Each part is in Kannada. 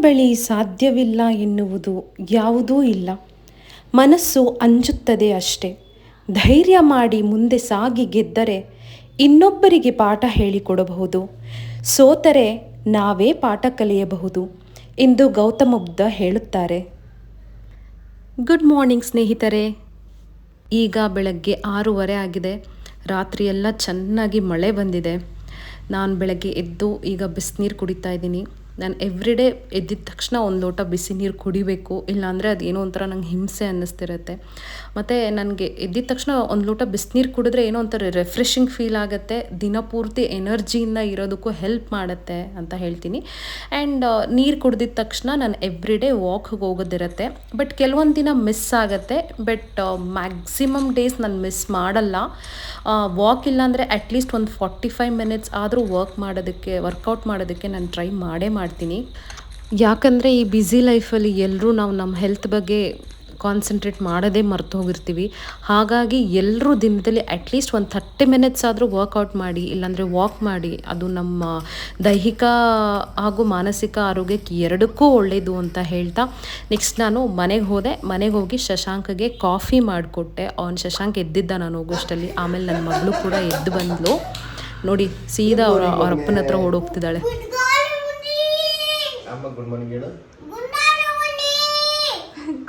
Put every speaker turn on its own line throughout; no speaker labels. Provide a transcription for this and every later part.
ಬಳಿ ಸಾಧ್ಯವಿಲ್ಲ ಎನ್ನುವುದು ಯಾವುದೂ ಇಲ್ಲ. ಮನಸ್ಸು ಅಂಜುತ್ತದೆ ಅಷ್ಟೆ. ಧೈರ್ಯ ಮಾಡಿ ಮುಂದೆ ಸಾಗಿ ಗೆದ್ದರೆ ಇನ್ನೊಬ್ಬರಿಗೆ ಪಾಠ ಹೇಳಿಕೊಡಬಹುದು. ಸೋತರೆ ನಾವೇ ಪಾಠ ಕಲಿಯಬಹುದು ಎಂದು ಗೌತಮ ಬುದ್ಧ ಹೇಳುತ್ತಾರೆ. ಗುಡ್ ಮಾರ್ನಿಂಗ್ ಸ್ನೇಹಿತರೆ. ಈಗ ಬೆಳಗ್ಗೆ ಆರೂವರೆ ಆಗಿದೆ. ರಾತ್ರಿಯೆಲ್ಲ ಚೆನ್ನಾಗಿ ಮಳೆ ಬಂದಿದೆ. ನಾನು ಬೆಳಗ್ಗೆ ಎದ್ದು ಈಗ ಬಿಸಿನೀರು ಕುಡಿತಾ ಇದ್ದೀನಿ. ನಾನು ಎವ್ರಿ ಡೇ ಎದ್ದಿದ ತಕ್ಷಣ ಒಂದು ಲೋಟ ಬಿಸಿ ನೀರು ಕುಡಿಬೇಕು, ಇಲ್ಲಾಂದರೆ ಅದು ಏನೋ ಒಂಥರ ನಂಗೆ ಹಿಂಸೆ ಅನ್ನಿಸ್ತಿರುತ್ತೆ. ಮತ್ತು ನನಗೆ ಎದ್ದಿದ ತಕ್ಷಣ ಒಂದು ಲೋಟ ಬಿಸಿನೀರು ಕುಡಿದ್ರೆ ಏನೋ ಒಂಥರ ರೆಫ್ರೆಶಿಂಗ್ ಫೀಲ್ ಆಗುತ್ತೆ ದಿನಪೂರ್ತಿ ಎನರ್ಜಿಯಿಂದ ಇರೋದಕ್ಕೂ ಹೆಲ್ಪ್ ಮಾಡುತ್ತೆ ಅಂತ ಹೇಳ್ತೀನಿ. ಆ್ಯಂಡ್ ನೀರು ಕುಡ್ದಿದ ತಕ್ಷಣ ನಾನು ಎವ್ರಿ ಡೇ ವಾಕ್ಗೆ ಹೋಗೋದಿರುತ್ತೆ. ಬಟ್ ಕೆಲವೊಂದು ದಿನ ಮಿಸ್ ಆಗುತ್ತೆ ಬಟ್ ಮ್ಯಾಕ್ಸಿಮಮ್ ಡೇಸ್ ನಾನು ಮಿಸ್ ಮಾಡಲ್ಲ. ವಾಕ್ ಇಲ್ಲಾಂದರೆ ಅಟ್ಲೀಸ್ಟ್ ಒಂದು ಫಾರ್ಟಿ ಫೈವ್ ಮಿನಿಟ್ಸ್ ಆದರೂ ವರ್ಕ್ ಮಾಡೋದಕ್ಕೆ ವರ್ಕೌಟ್ ಮಾಡೋದಕ್ಕೆ ನಾನು ಟ್ರೈ ಮಾಡೇ ಮಾಡ್ತೀನಿ. ಯಾಕಂದರೆ ಈ ಬ್ಯುಸಿ ಲೈಫಲ್ಲಿ ಎಲ್ಲರೂ ನಾವು ನಮ್ಮ ಹೆಲ್ತ್ ಬಗ್ಗೆ ಕಾನ್ಸಂಟ್ರೇಟ್ ಮಾಡೋದೇ ಮರ್ತು ಹೋಗಿರ್ತೀವಿ. ಹಾಗಾಗಿ ಎಲ್ಲರೂ ದಿನದಲ್ಲಿ ಅಟ್ಲೀಸ್ಟ್ ಒಂದು ಥರ್ಟಿ ಮಿನಿಟ್ಸ್ ಆದರೂ ವರ್ಕೌಟ್ ಮಾಡಿ, ಇಲ್ಲಾಂದರೆ ವಾಕ್ ಮಾಡಿ, ಅದು ನಮ್ಮ ದೈಹಿಕ ಹಾಗೂ ಮಾನಸಿಕ ಆರೋಗ್ಯಕ್ಕೆ ಎರಡಕ್ಕೂ ಒಳ್ಳೆಯದು ಅಂತ ಹೇಳ್ತಾ ನೆಕ್ಸ್ಟ್ ನಾನು ಮನೆಗೆ ಹೋದೆ. ಮನೆಗೆ ಹೋಗಿ ಶಶಾಂಕಗೆ ಕಾಫಿ ಮಾಡಿಕೊಟ್ಟೆ. ಅವ್ನು ಶಶಾಂಕ್ ಎದ್ದಿದ್ದ ನಾನು ಹೋಗೋಷ್ಟಲ್ಲಿ ಆಮೇಲೆ ನನ್ನ ಮಗಳು ಕೂಡ ಎದ್ದು ಬಂದಳು ನೋಡಿ, ಸೀದಾ ಅವರ ಅವರಪ್ಪನ ಹತ್ರ ಓಡೋಗ್ತಿದ್ದಾಳೆ.
ಅಮ್ಮ ಗುಡ್ ಮಾರ್ನಿಂಗ್ ಹೇಳು.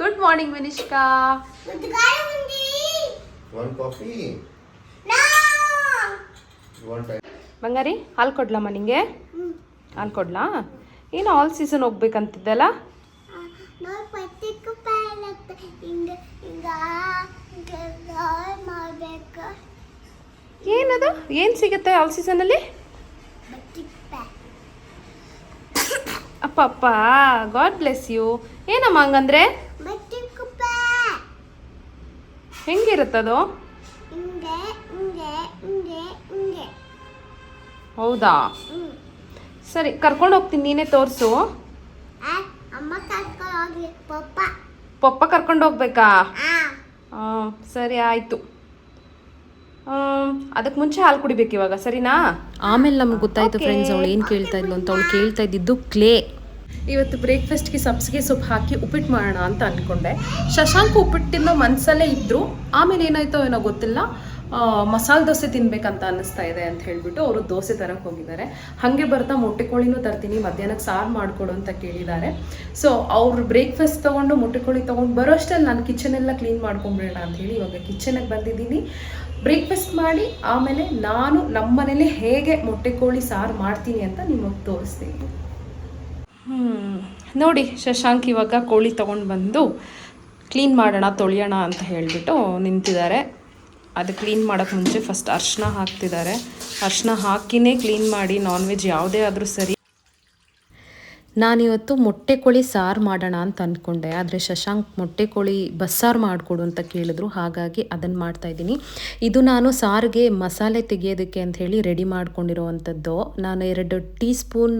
Good morning Vinishka
one coffee one time
ಬಂಗಾರಿ ಹಾಲು ಕೊಡ್ಲಮ್ಮ ನಿಂಗೆ? ಹಾಲು ಕೊಡ್ಲಾ? ಏನು ಆಲ್ ಸೀಸನ್ ಹೋಗ್ಬೇಕಂತಿದ್ದಲ್ಲ? ಏನದು? ಏನು ಸಿಗುತ್ತೆ ಆಲ್ ಸೀಸನಲ್ಲಿ ಅಪ್ಪ ಅಪ್ಪ ಗಾಡ್ ಬ್ಲೆಸ್ ಯು ಏನಮ್ಮ ಹಂಗಂದ್ರೆ? ಹೆಂಗಿರುತ್ತದು
ಹಿಂಗೆ ಹಿಂಗೆ ಹಿಂಗೆ ಹಿಂಗೆ.
ಹೌದಾ? ಸರಿ ಕರ್ಕೊಂಡು ಹೋಗ್ತೀನಿ ನೀನೇ ತೋರಿಸು.
ಪಪ್ಪ.
ಕರ್ಕೊಂಡು ಹೋಗ್ಬೇಕಾ? ಹಾಂ ಸರಿ ಆಯಿತು. ಅದಕ್ಕೆ ಮುಂಚೆ ಹಾಲು ಕುಡಿಬೇಕು ಇವಾಗ ಸರಿನಾ? ಆಮೇಲೆ ನಮ್ಗೆ ಗೊತ್ತಾಯ್ತು ಫ್ರೆಂಡ್ಸ್ ಅವಳು ಏನು ಕೇಳ್ತಾ ಇದ್ಲು ಅಂತ ಅವಳು ಕೇಳ್ತಾ ಇದ್ದಿದ್ದು ಕ್ಲೇ ಇವತ್ತು ಬ್ರೇಕ್ಫಾಸ್ಟ್ಗೆ ಸಬ್ಸಿಗೆ ಸೊಪ್ಪು ಹಾಕಿ ಉಪ್ಪಿಟ್ಟು ಮಾಡೋಣ ಅಂತ ಅಂದ್ಕೊಂಡೆ ಶಶಾಂಕ್ ಉಪ್ಪಿಟ್ಟಿಂದ ಮನಸ್ಸಲ್ಲೇ ಇದ್ದರು ಆಮೇಲೆ ಏನಾಯ್ತೋ ಏನೋ ಗೊತ್ತಿಲ್ಲ. ಮಸಾಲೆ ದೋಸೆ ತಿನ್ಬೇಕಂತ ಅನ್ನಿಸ್ತಾ ಇದೆ ಅಂತ ಹೇಳ್ಬಿಟ್ಟು ಅವರು ದೋಸೆ ತರಕ್ಕೆ ಹೋಗಿದ್ದಾರೆ. ಹಾಗೆ ಬರ್ತಾ ಮೊಟ್ಟೆ ಕೋಳಿನೂ ತರ್ತೀನಿ, ಮಧ್ಯಾಹ್ನಕ್ಕೆ ಸಾರು ಮಾಡಿಕೊಡು ಅಂತ ಕೇಳಿದ್ದಾರೆ. ಸೊ ಅವರು ಬ್ರೇಕ್ಫಾಸ್ಟ್ ತೊಗೊಂಡು ಮೊಟ್ಟೆ ಕೋಳಿ ತೊಗೊಂಡು ಬರೋ ಅಷ್ಟರಲ್ಲಿ ನಾನು ಕಿಚನ್ ಎಲ್ಲ ಕ್ಲೀನ್ ಮಾಡ್ಕೊಂಬಿಡೋಣ ಅಂತ ಹೇಳಿ ಇವಾಗ ಕಿಚನಿಗೆ ಬಂದಿದ್ದೀನಿ. ಬ್ರೇಕ್ಫಾಸ್ಟ್ ಮಾಡಿ, ಆಮೇಲೆ ನಾನು ನಮ್ಮ ಮನೇಲಿ ಹೇಗೆ ಮೊಟ್ಟೆ ಕೋಳಿ ಸಾರು ಮಾಡ್ತೀನಿ ಅಂತ ನಿಮಗೆ ತೋರಿಸ್ತೀನಿ. ಹ್ಞೂ ನೋಡಿ ಶಶಾಂಕ್ ಇವಾಗ ಕೋಳಿ ತೊಗೊಂಡು ಬಂದು ಕ್ಲೀನ್ ಮಾಡೋಣ, ತೊಳೆಯೋಣ ಅಂತ ಹೇಳಿಬಿಟ್ಟು ನಿಂತಿದ್ದಾರೆ. ಅದು ಕ್ಲೀನ್ ಮಾಡೋಕ್ಕೆ ಮುಂಚೆ ಫಸ್ಟ್ ಅರ್ಶಿನ ಹಾಕ್ತಿದ್ದಾರೆ. ಅರ್ಶಿನ ಹಾಕಿನೇ ಕ್ಲೀನ್ ಮಾಡಿ ನಾನ್ ವೆಜ್ ಯಾವುದೇ ಆದರೂ ಸರಿ. ನಾನಿವತ್ತು ಮೊಟ್ಟೆ ಕೋಳಿ ಸಾರು ಮಾಡೋಣ ಅಂತ ಅಂದ್ಕೊಂಡೆ ಆದರೆ ಶಶಾಂಕ್ ಮೊಟ್ಟೆ ಕೋಳಿ ಬಸ್ಸಾರು ಮಾಡಿಕೊಡು ಅಂತ ಕೇಳಿದ್ರು. ಹಾಗಾಗಿ ಅದನ್ನು ಮಾಡ್ತಾಯಿದ್ದೀನಿ ಇದು ನಾನು ಸಾರಿಗೆ ಮಸಾಲೆ ತೆಗೆಯೋದಕ್ಕೆ ಅಂತ ಹೇಳಿ ರೆಡಿ ಮಾಡ್ಕೊಂಡಿರೋವಂಥದ್ದು. ನಾನು ಎರಡು ಟೀ ಸ್ಪೂನ್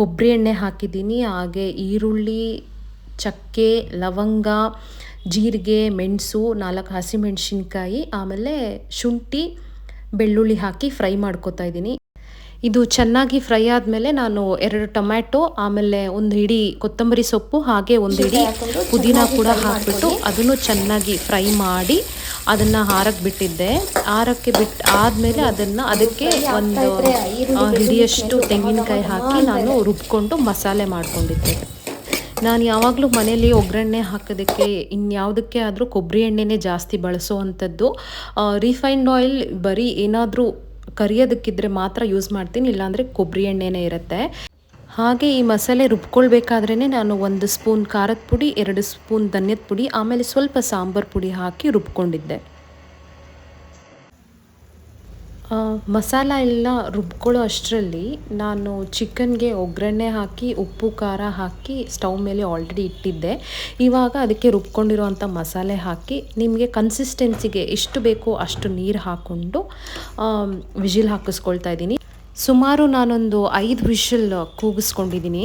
ಕೊಬ್ಬರಿ ಎಣ್ಣೆ ಹಾಕಿದ್ದೀನಿ. ಹಾಗೆ ಈರುಳ್ಳಿ, ಚಕ್ಕೆ, ಲವಂಗ ಜೀರಿಗೆ, ಮೆಣಸು, ನಾಲ್ಕು ಹಸಿಮೆಣಸಿನ್ಕಾಯಿ, ಆಮೇಲೆ ಶುಂಠಿ, ಬೆಳ್ಳುಳ್ಳಿ ಹಾಕಿ ಫ್ರೈ ಮಾಡ್ಕೊತಾ ಇದ್ದೀನಿ. ಇದು ಚೆನ್ನಾಗಿ ಫ್ರೈ ಆದಮೇಲೆ ನಾನು ಎರಡು ಟೊಮ್ಯಾಟೊ, ಆಮೇಲೆ ಒಂದು ಹಿಡಿ ಕೊತ್ತಂಬರಿ ಸೊಪ್ಪು, ಹಾಗೆ ಒಂದು ಹಿಡಿ ಪುದೀನ ಕೂಡ ಹಾಕಿಬಿಟ್ಟು ಅದನ್ನು ಚೆನ್ನಾಗಿ ಫ್ರೈ ಮಾಡಿ ಅದನ್ನು ಹಾರಕ್ಕೆ ಬಿಟ್ಟಿದ್ದೆ. ಹಾರಕ್ಕೆ ಬಿಟ್ಟು ಆದಮೇಲೆ ಅದನ್ನು ಅದಕ್ಕೆ ಒಂದು ಹಿಡಿಯಷ್ಟು ತೆಂಗಿನಕಾಯಿ ಹಾಕಿ ನಾನು ರುಬ್ಕೊಂಡು ಮಸಾಲೆ ಮಾಡ್ಕೊಂಡಿದ್ದೆ. ನಾನು ಯಾವಾಗಲೂ ಮನೇಲಿ ಒಗ್ಗರಣೆ ಹಾಕೋದಕ್ಕೆ, ಇನ್ಯಾವುದಕ್ಕೆ ಆದರೂ ಕೊಬ್ಬರಿ ಎಣ್ಣೆನೇ ಜಾಸ್ತಿ ಬಳಸುವಂಥದ್ದು. ರಿಫೈನ್ಡ್ ಆಯಿಲ್ ಬರೀ ಏನಾದರೂ ಕರಿಯೋದಕ್ಕಿದ್ರೆ ಮಾತ್ರ ಯೂಸ್ ಮಾಡ್ತೀನಿ, ಇಲ್ಲಾಂದರೆ ಕೊಬ್ಬರಿ ಎಣ್ಣೆನೇ ಇರುತ್ತೆ. ಹಾಗೆ ಈ ಮಸಾಲೆ ರುಬ್ಕೊಳ್ಬೇಕಾದ್ರೇ ನಾನು ಒಂದು ಸ್ಪೂನ್ ಖಾರದ ಪುಡಿ, ಎರಡು ಸ್ಪೂನ್ ಧನ್ಯದ ಪುಡಿ, ಆಮೇಲೆ ಸ್ವಲ್ಪ ಸಾಂಬಾರು ಪುಡಿ ಹಾಕಿ ರುಬ್ಕೊಂಡಿದ್ದೆ. ಮಸಾಲ ಎಲ್ಲ ರುಬ್ಕೊಳ್ಳೋ ಅಷ್ಟರಲ್ಲಿ ನಾನು ಚಿಕನ್ಗೆ ಒಗ್ಗರಣೆ ಹಾಕಿ, ಉಪ್ಪು, ಖಾರ ಹಾಕಿ, ಸ್ಟವ್ ಮೇಲೆ ಆಲ್ರೆಡಿ ಇಟ್ಟಿದ್ದೆ. ಇವಾಗ ಅದಕ್ಕೆ ರುಬ್ಕೊಂಡಿರುವಂಥ ಮಸಾಲೆ ಹಾಕಿ, ನಿಮಗೆ ಕನ್ಸಿಸ್ಟೆನ್ಸಿಗೆ ಎಷ್ಟು ಬೇಕೋ ಅಷ್ಟು ನೀರು ಹಾಕ್ಕೊಂಡು ವಿಜಿಲ್ ಹಾಕಿಸ್ಕೊಳ್ತಾ ಇದ್ದೀನಿ. ಸುಮಾರು ನಾನೊಂದು ಐದು ವಿಷಲ್ ಕೂಗಿಸ್ಕೊಂಡಿದ್ದೀನಿ.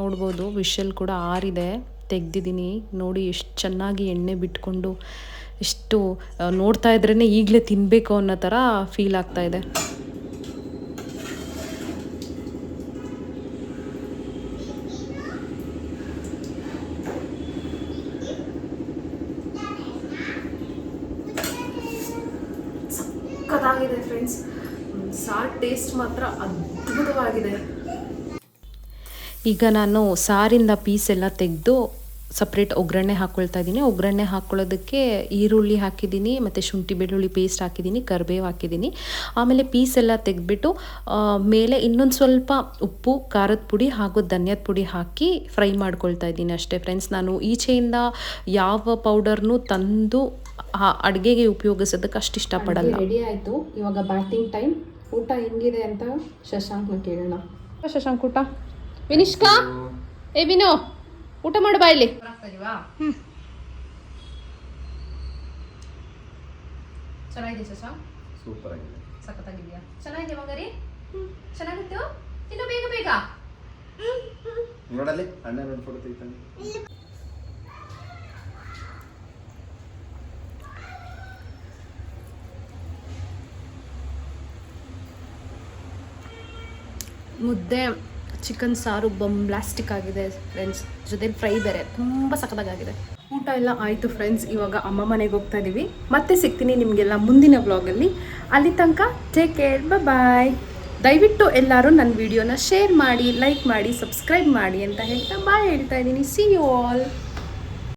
ನೋಡ್ಬೋದು, ವಿಷಲ್ ಕೂಡ ಆರಿದೆ. ತೆಗೆದಿದ್ದೀನಿ. ನೋಡಿ ಎಷ್ಟು ಚೆನ್ನಾಗಿ ಎಣ್ಣೆ ಬಿಟ್ಕೊಂಡು ಎಷ್ಟು ನೋಡ್ತಾ ಇದ್ರೇ ಈಗಲೇ ತಿನ್ನಬೇಕು ಅನ್ನೋ ಥರ ಫೀಲ್ ಆಗ್ತಾ ಇದೆ. ಫ್ರೆಂಡ್ಸ್ ಸಾರ್ ಟೇಸ್ಟ್ ಮಾತ್ರ ಅದ್ಭುತವಾಗಿದೆ. ಈಗ ನಾನು ಸಾರಿಂದ ಪೀಸ್ ಎಲ್ಲ ತೆಗೆದು ಸಪ್ರೇಟ್ ಒಗ್ಗರಣೆ ಹಾಕ್ಕೊಳ್ತಾ ಇದ್ದೀನಿ. ಒಗ್ಗರಣೆ ಹಾಕ್ಕೊಳ್ಳೋದಕ್ಕೆ ಈರುಳ್ಳಿ ಹಾಕಿದ್ದೀನಿ ಮತ್ತು ಶುಂಠಿ ಬೆಳ್ಳುಳ್ಳಿ ಪೇಸ್ಟ್ ಹಾಕಿದ್ದೀನಿ ಕರಿಬೇವು ಹಾಕಿದ್ದೀನಿ. ಆಮೇಲೆ ಪೀಸ್ ಎಲ್ಲ ತೆಗೆದ್ಬಿಟ್ಟು ಮೇಲೆ ಇನ್ನೊಂದು ಸ್ವಲ್ಪ ಉಪ್ಪು ಖಾರದ ಪುಡಿ ಹಾಗೂ ಧನ್ಯದ ಪುಡಿ ಹಾಕಿ ಫ್ರೈ ಮಾಡ್ಕೊಳ್ತಾ ಇದ್ದೀನಿ ಅಷ್ಟೇ ಫ್ರೆಂಡ್ಸ್ ನಾನು ಈಚೆಯಿಂದ ಯಾವ ಪೌಡರ್ನು ತಂದು ಅಡುಗೆಗೆ ಉಪಯೋಗಿಸೋದಕ್ಕೆ ಅಷ್ಟು ಇಷ್ಟಪಡಲ್ಲ. ರೆಡಿ ಆಯಿತು. ಇವಾಗ ಬ್ಯಾಟಿಂಗ್ ಟೈಮ್ ಊಟ ಹೆಂಗಿದೆ ಅಂತ ಶಶಾಂಕ್ನ ಕೇಳೋಣ. ಶಶಾಂಕ್ ಊಟ? ವಿನಿಷ್ಕಾ? ಏ ವಿನೋ? ಊಟ ಮಾಡು ಬಾ ಇಲ್ಲಿ. ಚೆನ್ನಾಗಿದೆ ಶಶಾಂಕ್
ಸೂಪರ್ ಆಗಿದೆ.
ಸಖತ್ತಾಗಿದೆಯಾ ಚೆನ್ನಾಗಿದೆ ಮಗರಿ? ಚೆನ್ನಾಗಿತ್ತು? ಇನ್ನು ಬೇಗ ಬೇಗ.
ನೋಡಲ್ಲಿ ಅಣ್ಣ ನೋಡಿ ಫೋಟೋ ತೆಗಿತಾನೆ.
ಮುದ್ದೆ ಚಿಕನ್ ಸಾರು ಬಂಬ್ಲಾಸ್ಟಿಕ್ ಆಗಿದೆ ಫ್ರೆಂಡ್ಸ್ ಜೊತೆಲಿ ಫ್ರೈ ಬೇರೆ. ತುಂಬ ಸಖತ್ತಾಗಿದೆ ಊಟ ಎಲ್ಲ ಆಯಿತು ಫ್ರೆಂಡ್ಸ್ ಇವಾಗ ಅಮ್ಮ ಮನೆಗೆ ಹೋಗ್ತಾ ಇದ್ದೀವಿ ಮತ್ತೆ ಸಿಗ್ತೀನಿ ನಿಮಗೆಲ್ಲ ಮುಂದಿನ ವ್ಲಾಗಲ್ಲಿ ಅಲ್ಲಿ. ತನಕ ಟೇಕ್ ಕೇರ್ ಬಾಯ್ ದಯವಿಟ್ಟು ಎಲ್ಲರೂ ನನ್ನ ವಿಡಿಯೋನ ಶೇರ್ ಮಾಡಿ ಲೈಕ್ ಮಾಡಿ ಸಬ್ಸ್ಕ್ರೈಬ್ ಮಾಡಿ ಅಂತ ಹೇಳ್ತಾ ಬಾಯ್ ಹೇಳ್ತಾ ಇದ್ದೀನಿ ಸಿ ಯು ಆಲ್